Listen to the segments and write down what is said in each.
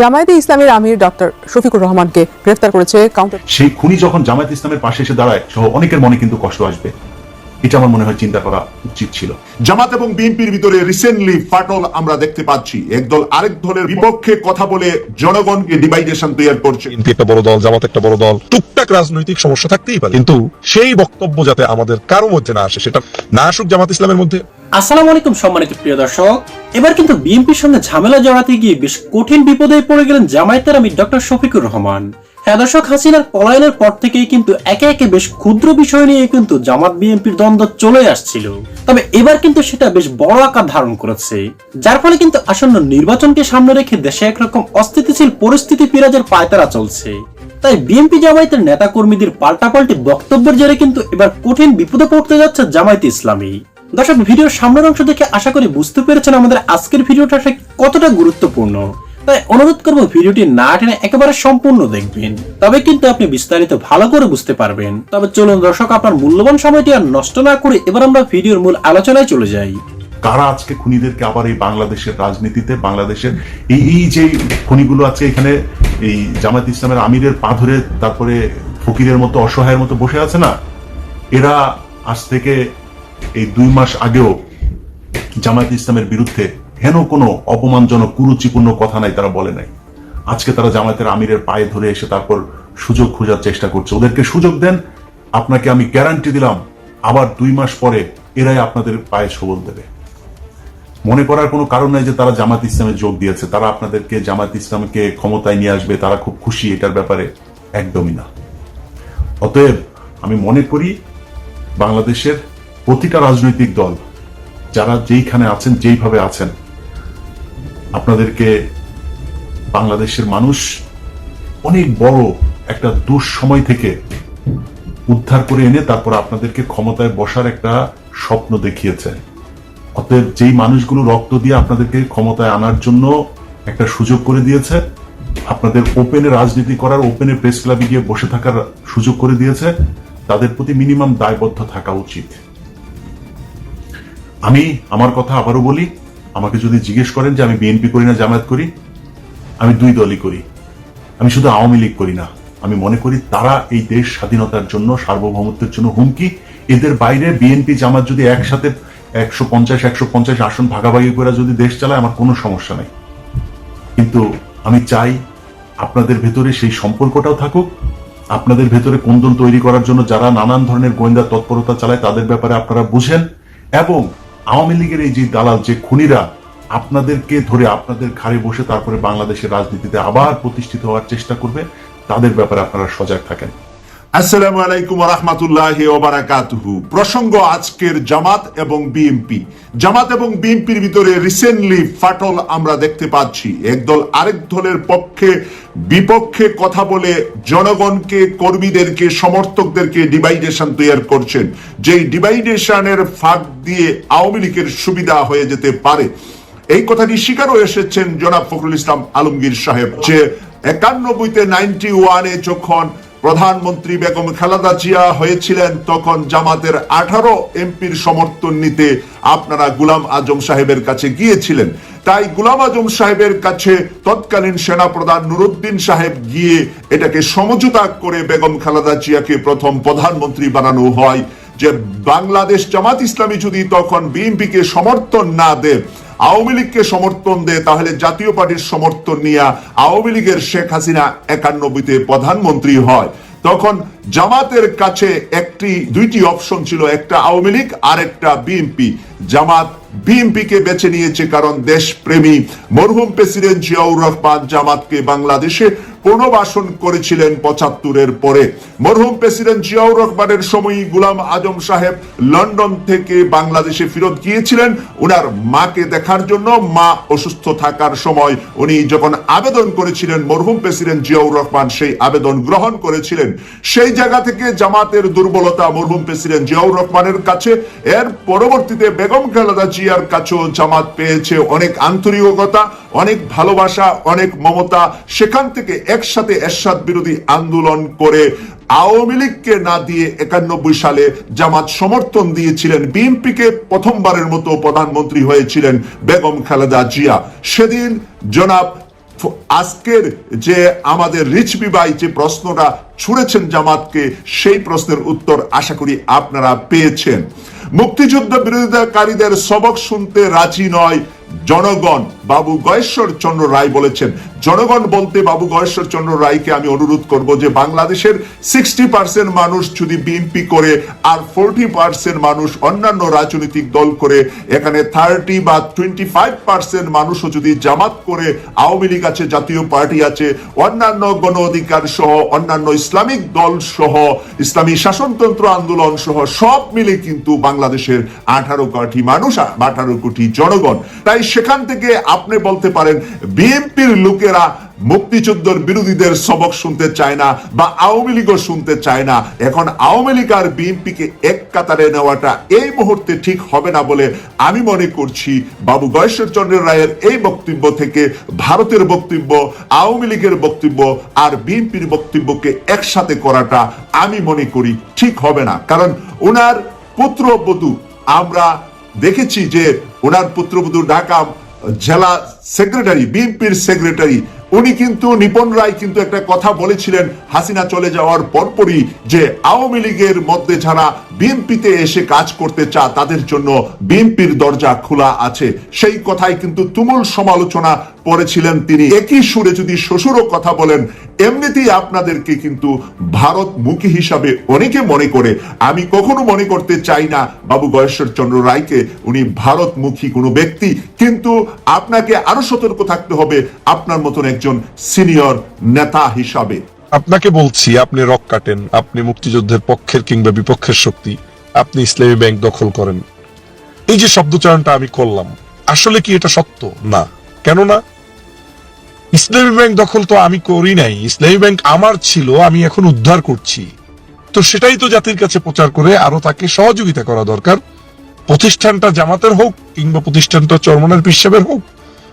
জামায়াতে ইসলামের আমির ডক্টর শফিকুর রহমানকে গ্রেফতার করেছে কাউন্টার সেই খুনি যখন জামায়াত ইসলামের পাশে এসে দাঁড়ায়, সহ অনেকের মনে কিন্তু কষ্ট আসবে। এটা আমার মনে হয় চিন্তা করা উচিত ছিল। জামাত এবং বিএনপির ভিতরে রিসেন্টলি ফাটল আমরা দেখতে পাচ্ছি। একদল আরেক দলের বিপক্ষে কথা বলে জনগণকে ডিভাইডেশন তৈরি করছে। বিএনপি একটা বড় দল জামাত একটা বড় দল টুকটাক রাজনৈতিক সমস্যা থাকতেই পারে। কিন্তু সেই বক্তব্য যাতে আমাদের কারও মধ্যে না আসে সেটা না আসুক জামাত ইসলামের মধ্যে। আসসালামু আলাইকুম সম্মানিত প্রিয় দর্শক। এবার কিন্তু বিএনপির সঙ্গে ঝামেলা জড়াতে গিয়ে বেশ কঠিন বিপদে পড়ে গেলেন জামায়াতের আমি ডক্টর শফিকুর রহমান। হ্যাঁ দর্শক, হাসিনার পলায়নের পর থেকেই কিন্তু একে একে বেশ ক্ষুদ্র বিষয় নিয়ে কিন্তু জামাত বিএনপির দ্বন্দ্ব চলে আসছিল। তবে এবার কিন্তু সেটা বেশ বড় আকার ধারণ করেছে। যার ফলে কিন্তু আসন্ন নির্বাচনকে সামনে রেখে দেশে একরকম অস্থিতিশীল পরিস্থিতি বিরাজের পায়তারা চলছে। তাই বিএনপি জামায়াতের নেতা কর্মীদের পাল্টাপাল্টি বক্তব্যের জেরে কিন্তু এবার কঠিন বিপদে পড়তে যাচ্ছে জামায়াত ইসলামী। দর্শক, ভিডিওর সামনের অংশ দেখে আশা করি বুঝতে পেরেছেন আমাদের আজকের ভিডিওটা কতটা গুরুত্বপূর্ণ। তাই অনুরোধ করব ভিডিওটি না টেনে একেবারে সম্পূর্ণ দেখবেন। তবে কিন্তু আপনি বিস্তারিত ভালো করে বুঝতে পারবেন। তবে চলুন দর্শক, আপনার মূল্যবান সময়টি আর নষ্ট না করে এবার আমরা ভিডিওর মূল আলোচনায় চলে যাই। কারা আজকে খুনিদেরকে আবার এই বাংলাদেশের রাজনীতিতে, বাংলাদেশের এই এই যে খুনিগুলো আছে এখানে এই জামায়াত ইসলামের আমিরের পা ধরে তারপরে ফকিরের মতো, অসহায়ের মতো বসে আছে না? এরা আজ থেকে এই দুই মাস আগেও জামায়াত ইসলামের বিরুদ্ধে হেন কোনো অপমানজনক, কুরুচিপূর্ণ কথা নাই তারা বলে নাই। আজকে তারা জামায়াতের আমিরের পায়ে ধরে এসে তারপর সুযোগ খোঁজার চেষ্টা করছে। ওদেরকে সুযোগ দেন, আপনাকে আমি গ্যারান্টি দিলাম, আবার দুই মাস পরে এরাই আপনাদের পায়ে সবল দেবে। মনে করার কোনো কারণ নাই যে তারা জামাত ইসলামে যোগ দিয়েছে। তারা আপনাদেরকে জামাত ইসলামকে ক্ষমতায় নিয়ে আসবে, তারা খুব খুশি, এটার ব্যাপারে একদমই না। অতএব আমি মনে করি বাংলাদেশের প্রতিটা রাজনৈতিক দল, যারা যেইখানে আছেন, যেইভাবে আছেন আপনাদেরকে বাংলাদেশের মানুষ অনেক বড় একটা দুঃসময় থেকে উদ্ধার করে এনে তারপর আপনাদেরকে ক্ষমতায় বসার একটা স্বপ্ন দেখিয়েছে। অতএব যেই মানুষগুলো রক্ত দিয়ে আপনাদেরকে ক্ষমতায় আনার জন্য একটা সুযোগ করে দিয়েছে, আপনাদের ওপেনে রাজনীতি করার, ওপেনে প্রেস ক্লাবে গিয়ে বসে থাকার সুযোগ করে দিয়েছে, তাদের প্রতি মিনিমাম দায়বদ্ধ থাকা উচিত। আমি আমার কথা আবারও বলি আমাকে যদি জিজ্ঞেস করেন যে আমি বিএনপি করি না, জামায়াত করি, আমি দুই দলই করি। আমি শুধু আওয়ামী লীগ করি না। আমি মনে করি তারা এই দেশ স্বাধীনতার জন্য, সার্বভৌমত্বের জন্য হুমকি। এদের বাইরে বিএনপি জামাত যদি একসাথে একশো পঞ্চাশ একশো পঞ্চাশ আসন ভাগাভাগি করে যদি দেশ চালায়, আমার কোনো সমস্যা নাই। কিন্তু আমি চাই আপনাদের ভেতরে সেই সম্পর্কটাও থাকুক। আপনাদের ভেতরে কোন্দল তৈরি করার জন্য যারা নানান ধরনের গোয়েন্দা তৎপরতা চালায়, তাদের ব্যাপারে আপনারা বুঝেন। এবং আওয়ামী লীগের এই যে দালাল, যে খুনিরা, আপনাদেরকে ধরে আপনাদের ঘাড়ে বসে তারপরে বাংলাদেশের রাজনীতিতে আবার প্রতিষ্ঠিত হওয়ার চেষ্টা করবে, তাদের ব্যাপারে আপনারা সজাগ থাকেন। আসসালামু আলাইকুম রহমতুল্লাহ ওবারাকাতুহু। প্রসঙ্গ আজকের জামাত এবং বিএনপি জামাত এবং বিএনপির ভিতরে রিসেন্টলি ফাটল আমরা দেখতে পাচ্ছি। একদল আরেক দলের পক্ষে বিপক্ষে কথা বলে জনগণকে, কর্মীদেরকে, সমর্থকদেরকে ডিভাইডেশন তৈরি করছেন। যেই ডিভাইডেশনের ফাঁক দিয়ে আওয়ামী লীগের সুবিধা হয়ে যেতে পারে। এই কথাটি স্বীকারও এসেছেন জনাব ফখরুল ইসলাম আলমগীর সাহেব যে একানব্বইতে নাইনটি ওয়ানে যখন প্রধানমন্ত্রী বেগম খালেদা জিয়া হয়েছিলেন তখন জামাতের আঠারো এমপির সমর্থন নিতে আপনারা গুলাম আজম সাহেবের কাছে গিয়েছিলেন। তাই গুলাম আজম সাহেবের কাছে তৎকালীন সেনাপ্রধান নুরুদ্দিন সাহেব গিয়ে এটাকে সমঝোতা করে বেগম খালেদা জিয়াকে প্রথম প্রধানমন্ত্রী বানানো হয় যে বাংলাদেশ জামাত ইসলামী যদি তখন বিএনপিকে সমর্থন না দেয় আওয়ামী লীগকে সমর্থন দেয় তাহলে জাতীয় পার্টির সমর্থন নিয়ে আওয়ামী লীগের শেখ হাসিনা একানব্বইতে প্রধানমন্ত্রী হয়। তখন জামাতের কাছে একটি, দুইটি অপশন ছিল, একটা আওয়ামী লীগ আর একটা বিএনপি। জামাত বিএনপিকে বেছে নিয়েছে কারণ দেশপ্রেমী। মরহুম প্রেসিডেন্ট জিয়াউর রহমান জামাতকে বাংলাদেশে পুনর্বাসন করেছিলেন পঁচাত্তরের পরে। মরহুম প্রেসিডেন্ট জিয়াউর রহমানের সময় গুলাম আজম সাহেব লন্ডন থেকে বাংলাদেশে ফেরত গিয়েছিলেন। উনার মাকে দেখার জন্য মা অসুস্থ থাকার সময় উনি যখন আবেদন করেছিলেন, মরহুম প্রেসিডেন্ট জিয়াউর রহমান সেই আবেদন গ্রহণ করেছিলেন। সেই জায়গা থেকে জামাতের দুর্বলতা মরহুম প্রেসিডেন্ট জিয়াউর রহমানের কাছে। এর পরবর্তীতে বেগম খালেদা জিয়ার কাছেও জামাত পেয়েছে অনেক আন্তরিকতা, অনেক ভালোবাসা, অনেক মমতা। সেখান থেকে একসাথে এরশাদ বিরোধী আন্দোলন করে আওয়ামী লীগকে না দিয়ে একানব্বই সালে জামাত সমর্থন দিয়েছিলেন, বিএনপিকে প্রথমবারের মতো প্রধানমন্ত্রী হয়েছিলেন বেগম খালেদা জিয়া। সেদিন জনাব আজকের যে আমাদের রিচবি ভাই যে প্রশ্নটা ছুড়েছেন জামাতকে, সেই প্রশ্নের উত্তর আশা করি আপনারা পেয়েছেন। মুক্তিযুদ্ধ বিরোধিতাকারীদের সবক শুনতে রাজি নয় জনগণ। বাবু গয়েশ্বর চন্দ্র রায় বলেছেন জনগণ বলতে বাবু গয়েশ্বর চন্দ্র রায়কে আমি অনুরোধ করব যে বাংলাদেশের সিক্সটি পার্সেন্ট মানুষ যদি বিএনপি করে আর ফোরটি পার্সেন্ট মানুষ অন্যান্য রাজনৈতিক দল করে, এখানে থার্টি বা টোয়েন্টি ফাইভ পার্সেন্ট মানুষও যদি জামাত করে, আওয়ামী লীগ আছে, জাতীয় পার্টি আছে, অন্যান্য গণ অধিকার সহ, অন্যান্য ইসলামিক দল সহ, ইসলামী শাসনতন্ত্র আন্দোলন সহ, সব মিলে কিন্তু বাংলাদেশের আঠারো কোটি মানুষ, আঠারো কোটি জনগণ। তাই সেখান থেকে আপনি বলতে পারেন বিএনপির লোকেরা মুক্তিযুদ্ধের বিরোধীদের সবক শুনতে চায় না বা আওয়ামী লীগও শুনতে চায় না। এখন আওয়ামী লীগ আর বিএনপিকে এক কাতারে নেওয়াটা এই মুহূর্তে ঠিক হবে না বলে আমি মনে করছি। বাবু গয়েশ্বর চন্দ্র রায়ের এই বক্তব্য থেকে ভারতের বক্তব্য, আওয়ামী লীগের বক্তব্য আর বিএনপির বক্তব্যকে একসাথে করাটা আমি মনে করি ঠিক হবে না। কারণ ওনার পুত্রবধূ, আমরা দেখেছি যে ওনার পুত্রবধূ ঢাকা জেলা সেক্রেটারি, বিএনপির সেক্রেটারি, উনি কিন্তু, নিপন রায় কিন্তু একটা কথা বলেছিলেন, হাসিনা চলে যাওয়ার পরপরই যে আওয়ামী লীগের মধ্যে যারা বিএনপিতে এসে কাজ করতে চা, তাদের জন্য বিএনপির দরজা খোলা আছে। সেই কথাই কিন্তু তুমুল সমালোচনা করেছিলেন তিনি। একই সুরে যদি শ্বশুরও কথা বলেন, এমনিতেই আপনাদেরকে কিন্তু ভারতমুখী হিসাবে অনেকে মনে করে। আমি কখনো মনে করতে চাই না বাবু গয়েশ্বর চন্দ্র রায়কে, উনি ভারতমুখী কোনো ব্যক্তি। কিন্তু আপনাকে আরও সতর্ক থাকতে হবে আপনার মতন একজন সিনিয়র নেতা হিসাবে। আপনাকে বলছি, আপনি রক কাটেন, আপনি মুক্তিযুদ্ধের পক্ষের কিংবা বিপক্ষের শক্তি, আপনি ইসলামী ব্যাংক দখল করেন। এই যে শব্দচয়নটা আমি করলাম, আসলে কি এটা সত্য? না। কেন না ইসলামী ব্যাংক দখল তো আমি করি নাই। ইসলামী ব্যাংক আমার ছিল, আমি এখন উদ্ধার করছি। তো সেটাই তো জাতির কাছে প্রচার করে আরও তাকে সহযোগিতা করা দরকার। প্রতিষ্ঠানটা জামাতের হোক, কিংবা প্রতিষ্ঠানটা চরমনের পিসাবের হোক,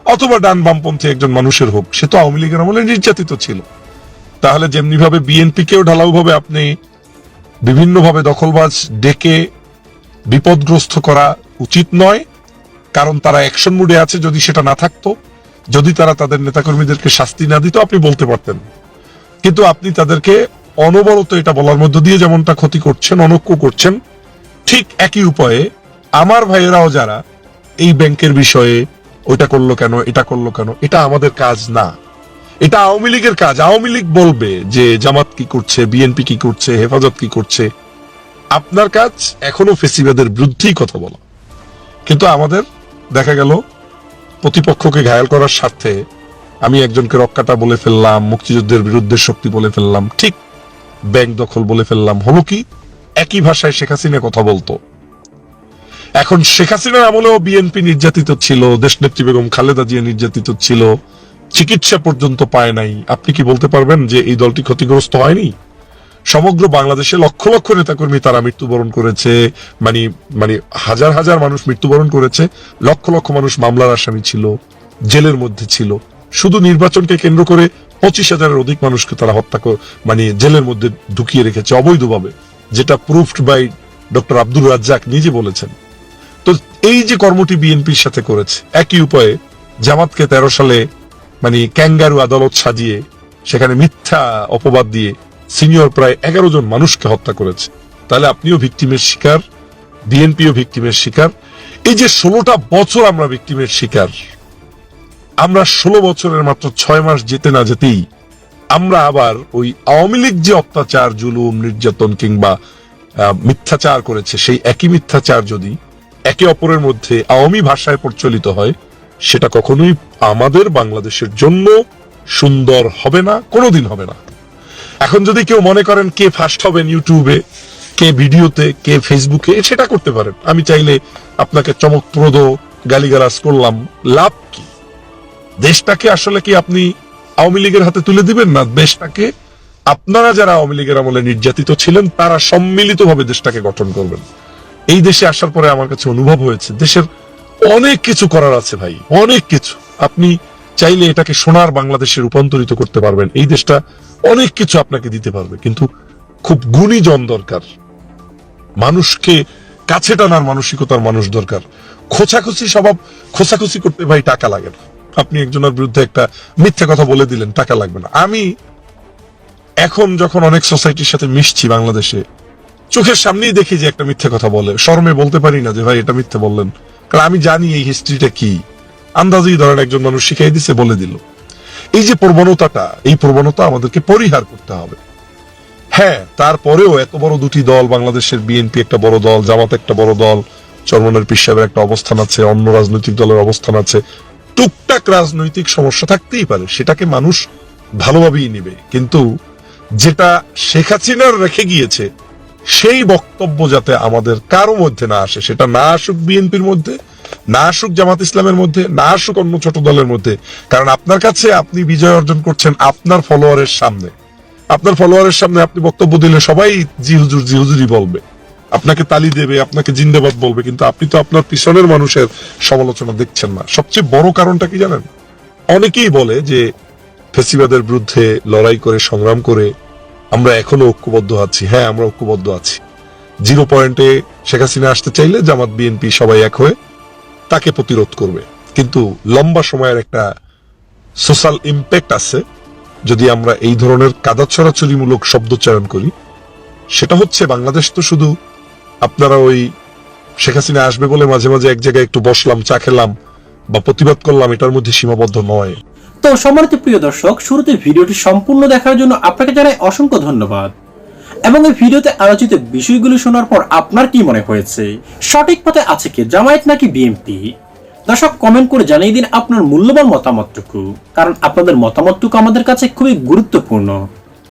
অথবা ডান বামপন্থী একজন মানুষের হোক, সে তো আওয়ামী লীগের আমলে নির্যাতিত ছিল। তাহলে যেমনি ভাবে বিএনপি কেও ঢালাও ভাবে আপনি বিভিন্ন ভাবে দখলবাজ ডেকে বিপদগ্রস্ত করা উচিত নয়, কারণ তারা অ্যাকশন মুডে আছে, যদি সেটা না থাকতো, যদি তারা তাদের নেতাকর্মীদেরকে শাস্তি না দিত, আপনি বলতে পারতেন। কিন্তু আপনি তাদেরকে অনবরত এটা বলার মধ্য দিয়ে যেমনটা ক্ষতি করছেন, অনক্য করছেন, ঠিক একই উপায়ে আমার ভাইয়েরাও যারা এই ব্যাংকের বিষয়ে ওইটা করল কেন, এটা করল কেন, এটা আমাদের কাজ না। এটা আওয়ামী লীগের কাজ। আওয়ামী লীগ বলবে যে জামাত কি করছে, বিএনপি কি করছে, হেফাজত কি করছে। আপনার কাজ এখনও ফেসিবাদের বিরুদ্ধেই কথা বলা। কিন্তু আমাদের দেখা গেল, প্রতিপক্ষকে ঘায়াল করার স্বার্থে আমি একজনকে রক্কাটা বলে ফেললাম, মুক্তিযুদ্ধের বিরুদ্ধে শক্তি বলে ফেললাম, ঠিক ব্যাংক দখল বলে ফেললাম। হলো কি? একই ভাষায় শেখ হাসিনা কথা বলতো। এখন শেখ হাসিনার আমলেও বিএনপি নির্যাতিত ছিল, দেশনেত্রী বেগম খালেদা জিয়া নির্যাতিত ছিল। চিকিৎসা পর্যন্ত পায় নাই। আপনি কি বলতে পারবেন যে এই দলটি ক্ষতিগ্রস্ত হয়নি? সমগ্র বাংলাদেশে লক্ষ লক্ষ নেতাকর্মী তারা মৃত্যুবরণ করেছে মানে মানে হাজার হাজার মানুষ মৃত্যুবরণ করেছে, লক্ষ লক্ষ মানুষ মামলার আসামি ছিল, জেলের মধ্যে ছিল। শুধু নির্বাচনকে কেন্দ্র করে পঁচিশ হাজারের অধিক মানুষকে তারা হত্যা মানে জেলের মধ্যে ঢুকিয়ে রেখেছে অবৈধভাবে, যেটা proofed by doctor Abdul Razzak নিজে বলেছেন। তো এই যে কর্মটি বিএনপির সাথে করেছে, একই উপায়ে জামাতকে তেরো সালে মানে ক্যাঙ্গারু আদালত সাজিয়ে, সেখানে মিথ্যা অপবাদ দিয়ে সিনিয়র প্রায় এগারো জন মানুষকে হত্যা করেছে। তাহলে আপনিও ভিকটিমের শিকার, বিএনপিও ভিকটিমের শিকার। এই যে ষোলোটা বছর আমরা ভিকটিমের শিকার, আমরা ষোলো বছরের মাত্র ছয় মাস যেতে না যেতেই আমরা আবার ওই আওয়ামী লীগ যে অত্যাচার, জুলুম, নির্যাতন কিংবা মিথ্যাচার করেছে, সেই একই মিথ্যাচার যদি একে অপরের মধ্যে আওয়ামী ভাষায় প্রচলিত হয় সেটা কখনোই আমাদের বাংলাদেশের জন্য সুন্দর হবে না, কোনোদিন হবে না। এখন যদি কেউ মনে করেন কে ফার্স্ট হবেন ইউটিউবে, কে ভিডিওতে, কে ফেসবুকে, সেটা করতে পারেন। আমি চাইলে আপনাকে চমকপ্রদ গালিগালাজ করলাম, লাভ কি? দেশটাকে আসলে কি আপনি আওয়ামী লীগের হাতে তুলে দিবেন না? দেশটাকে আপনারা যারা আওয়ামী লীগের আমলে নির্যাতিত ছিলেন, তারা সম্মিলিতভাবে দেশটাকে গঠন করবেন। এই দেশে আসার পরে আমার কাছে অনুভব হয়েছে, দেশের অনেক কিছু করার আছে ভাই, অনেক কিছু। আপনি চাইলে এটাকে সোনার বাংলাদেশে রূপান্তরিত করতে পারবেন। এই দেশটা অনেক কিছু আপনাকে দিতে পারবে, কিন্তু খুব গুণীজন দরকার। মানুষকে কাছে টানার মানসিকতার মানুষ দরকার। খোঁচাখুচি স্বভাব, খোঁচাখুচি করতে ভাই টাকা লাগে না। আপনি একজনের বিরুদ্ধে একটা মিথ্যে কথা বলে দিলেন, টাকা লাগবে না। আমি এখন যখন অনেক সোসাইটির সাথে মিশছি বাংলাদেশে, চোখের সামনেই দেখি যে একটা মিথ্যে কথা বলে। শর্মে বলতে পারি না যে, ভাই, এটা মিথ্যে বললেন। কারণ আমি জানি এই হিস্ট্রিটা কি। আন্দাজেই ধরেন একজন মানুষ শিখাই দিছে, বলে দিল। এই যে প্রবণতাটা, এই প্রবণতা আমাদেরকে পরিহার করতে হবে। হ্যাঁ তারপরেও এত বড় দুটি দল, বাংলাদেশের বিএনপি একটা বড় দল, জামাত একটা বড় দল, চরমনের পিসাবের একটা অবস্থান আছে, অন্য রাজনৈতিক দলের অবস্থান আছে। টুকটাক রাজনৈতিক সমস্যা থাকতেই পারে, সেটাকে মানুষ ভালোভাবেই নিবে। কিন্তু যেটা শেখ হাসিনার রেখে গিয়েছে সেই বক্তব্য যাতে আমাদের কারও মধ্যে না আসে, সেটা না আসুক বিএনপির মধ্যে, না আসুক জামাত ইসলামের মধ্যে, না আসুক অন্য ছোট দলের মধ্যে। কারণ আপনার কাছে আপনি বিজয় অর্জন করছেন আপনার ফলোয়ারের সামনে। আপনার ফলোয়ারের সামনে আপনি বক্তব্য দিলে সবাই জি হুজুর, জি হুজুরই বলবে। আপনাকে তালি দেবে, আপনাকে জিন্দাবাদ বলবে, কিন্তু আপনি তো আপনার পিছনের মানুষের সমালোচনা দেখছেন না। সবচেয়ে বড় কারণটা কি জানেন? অনেকেই বলে যে ফেসিবাদের বিরুদ্ধে লড়াই করে, সংগ্রাম করে আমরা এখনও ঐক্যবদ্ধ আছি। হ্যাঁ আমরা ঐক্যবদ্ধ আছি। জিরো পয়েন্টে শেখ হাসিনা আসতে চাইলে জামাত, বিএনপি সবাই এক হয়ে তাকে প্রতিরোধ করবে। কিন্তু লম্বা সময়ের একটা সোশ্যাল ইম্প্যাক্ট আছে। যদি আমরা এই ধরনের কাদা ছড়াছড়িমূলক শব্দ চয়ন করি, সেটা হচ্ছে বাংলাদেশ তো শুধু আপনারা ওই শেখ হাসিনা আসবে বলে মাঝে মাঝে এক জায়গায় একটু বসলাম, চা খেলাম বা প্রতিবাদ করলাম, এটার মধ্যে সীমাবদ্ধ নয়। তো সম্মানিত প্রিয় দর্শক, শুরুতে ভিডিওটি সম্পূর্ণ দেখার জন্য আপনাকে জানাই অসংখ্য ধন্যবাদ। এবং এই ভিডিওতে আলোচিত বিষয়গুলি শোনার পর আপনার কি মনে হয়েছে? সঠিক পথে আছে কি জামায়াত নাকি বিএমপি দর্শক কমেন্ট করে জানিয়ে দিন আপনার মূল্যবান মতামতটুকু, কারণ আপনাদের মতামতটুকু আমাদের কাছে খুবই গুরুত্বপূর্ণ।